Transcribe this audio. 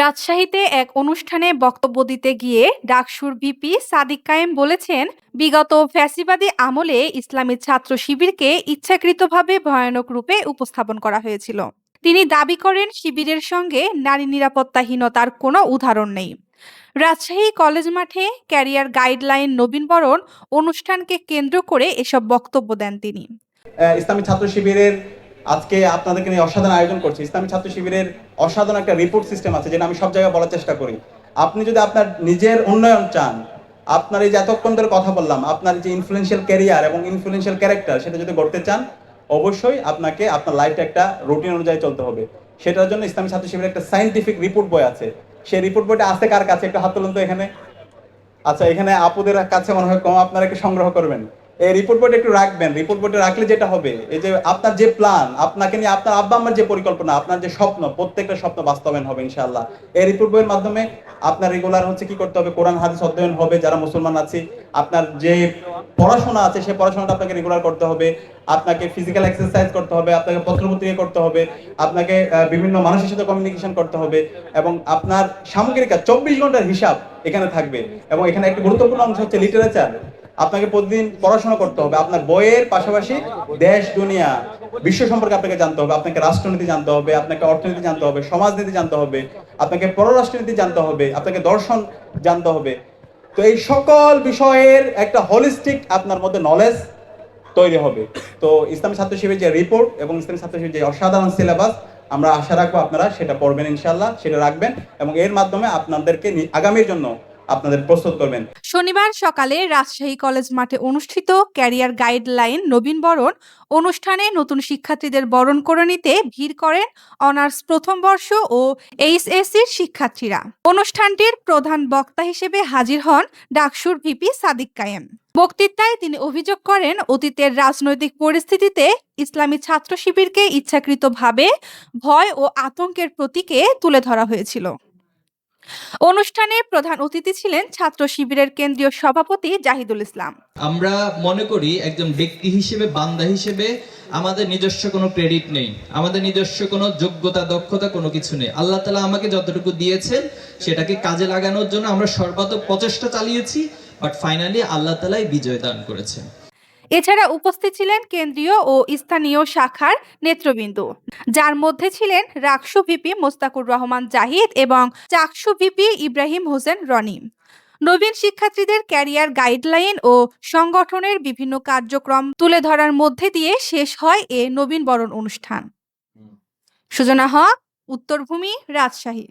রাজশাহীতে এক অনুষ্ঠানে বক্তব্য দিতে গিয়ে ডাকসুর ভিপি সাদিক কায়েম বলেছেন, বিগত ফ্যাসিবাদী আমলে ইসলামী ছাত্র শিবিরকে ইচ্ছাকৃতভাবে ভয়ানক রূপে উপস্থাপন করা হয়েছিল। তিনি দাবি করেন, শিবিরের সঙ্গে নারী নিরাপত্তাহীনতার কোনো উদাহরণ নেই। রাজশাহী কলেজ মাঠে ক্যারিয়ার গাইডলাইন নবীনবরণ অনুষ্ঠানকে কেন্দ্র করে এসব বক্তব্য দেন তিনি। ইসলামী ছাত্র শিবিরের আজকে আপনাদেরকে নিয়ে অসাধারণ আয়োজন করছি। ইসলামী ছাত্র শিবিরের অসাধারণ একটা রিপোর্ট সিস্টেম আছে, যেটা আমি সব জায়গায় বলার চেষ্টা করি। আপনি যদি আপনার নিজের উন্নয়ন চান, আপনার এই যে এতক্ষণ ধরে কথা বললাম, আপনার যে ইনফ্লুয়েন্সিয়াল ক্যারিয়ার এবং ইনফ্লুয়েন্সিয়াল ক্যারেক্টার সেটা যদি গড়তে চান, অবশ্যই আপনাকে আপনার লাইফটা একটা রুটিন অনুযায়ী চলতে হবে। সেটার জন্য ইসলামী ছাত্র শিবিরের একটা সাইন্টিফিক রিপোর্ট বই আছে। সেই রিপোর্ট বইটা আছে কার কাছে? একটু হাত তুলুন তো এখানে। আচ্ছা এখানে আপুদের কাছে মনে হয় কম, আপনারা একটু সংগ্রহ করবেন। এই রিপোর্ট বোর্ড একটু রাখবেন। রিপোর্ট বোর্ডে রাখলে যেটা হবে, এই যে আপনার যে প্ল্যান আপনাকে নিয়ে আপনার আব্বা আমার যে পরিকল্পনা, আপনার যে স্বপ্ন, প্রত্যেকটা স্বপ্ন বাস্তবায়ন হবে ইনশাআল্লাহ। এই রিপোর্ট বইয়ের মাধ্যমে আপনার রেগুলার হচ্ছে কি করতে হবে, কোরআন, হাদিস অধ্যয়ন হবে, যারা মুসলমান আছে, আপনার যে পড়াশোনা আছে সেই পড়াশোনাটা আপনাকে রেগুলার করতে হবে, আপনাকে ফিজিক্যাল এক্সারসাইজ করতে হবে, আপনাকে পত্রপত্রিকা করতে হবে, আপনাকে বিভিন্ন মানুষের সাথে কমিউনিকেশন করতে হবে, এবং আপনার সামগ্রিক চব্বিশ ঘণ্টার হিসাব এখানে থাকবে। এবং এখানে একটা গুরুত্বপূর্ণ অংশ হচ্ছে লিটারেচার আপনাকে প্রতিদিন পড়াশোনা করতে হবে। আপনার বইয়ের পাশাপাশি দেশ, দুনিয়া, বিশ্ব সম্পর্কে আপনাকে জানতে হবে। আপনাকে রাষ্ট্রনীতি জানতে হবে, আপনাকে অর্থনীতি জানতে হবে, সমাজনীতি জানতে হবে, আপনাকে পররাষ্ট্রনীতি জানতে হবে, আপনাকে দর্শন জানতে হবে। তো এই সকল বিষয়ের একটা হলিস্টিক আপনার মধ্যে নলেজ তৈরি হবে। তো ইসলামী ছাত্র শিবিরের যে রিপোর্ট এবং ইসলামী ছাত্র শিবিরের যে অসাধারণ সিলেবাস আমরা আশা রাখব আপনারা সেটা পড়বেন ইনশাল্লাহ সেটা রাখবেন এবং এর মাধ্যমে আপনাদেরকে আগামীর জন্য আপনাদের প্রস্তুত করবেন। শনিবার সকালে রাজশাহী কলেজ মাঠে অনুষ্ঠিত ক্যারিয়ার গাইডলাইন নবীন বরণ অনুষ্ঠানে নতুন শিক্ষার্থীদের বরণ করে নিতে ভিড় করেন অনার্স প্রথম বর্ষ ও এইচএসসির শিক্ষার্থীরা। অনুষ্ঠানটির প্রধান বক্তা হিসেবে হাজির হন ডাকসুর ভিপি সাদিক কায়েম। বক্তৃতায় তিনি অভিযোগ করেন, অতীতের রাজনৈতিক পরিস্থিতিতে ইসলামী ছাত্র শিবিরকে ইচ্ছাকৃতভাবে ভয় ও আতঙ্কের প্রতীকে তুলে ধরা হয়েছিল। অনুষ্ঠানে প্রধান অতিথি ছিলেন ছাত্র শিবিরের কেন্দ্রীয় সভাপতি জাহিদুল ইসলাম। আমরা মনে করি একজন ব্যক্তি হিসেবে, বান্দা হিসেবে আমাদের নিজস্ব কোনো ক্রেডিট নেই, আমাদের নিজস্ব কোনো যোগ্যতা, দক্ষতা কোনো কিছু নেই। আল্লাহ তালা আমাকে যতটুকু দিয়েছেন সেটাকে কাজে লাগানোর জন্য আমরা সর্বাত্মক প্রচেষ্টা চালিয়েছি বাট ফাইনালি আল্লাহ তালাই বিজয় দান করেছেন। এছাড়া উপস্থিত ছিলেন কেন্দ্রীয় ও স্থানীয় শাখার নেতৃবৃন্দ। যার মধ্যে ছিলেন রাকসু ভিপি মোস্তাকুর রহমান জাহিদ এবং চাকসু ভিপি ইব্রাহিম হোসেন রনি। নবীন শিক্ষার্থীদের ক্যারিয়ার গাইডলাইন ও সংগঠনের বিভিন্ন কার্যক্রম তুলে ধরার মধ্যে দিয়ে শেষ হয় এ নবীনবরণ অনুষ্ঠান। সুজনা হক উত্তরভূমি রাজশাহী।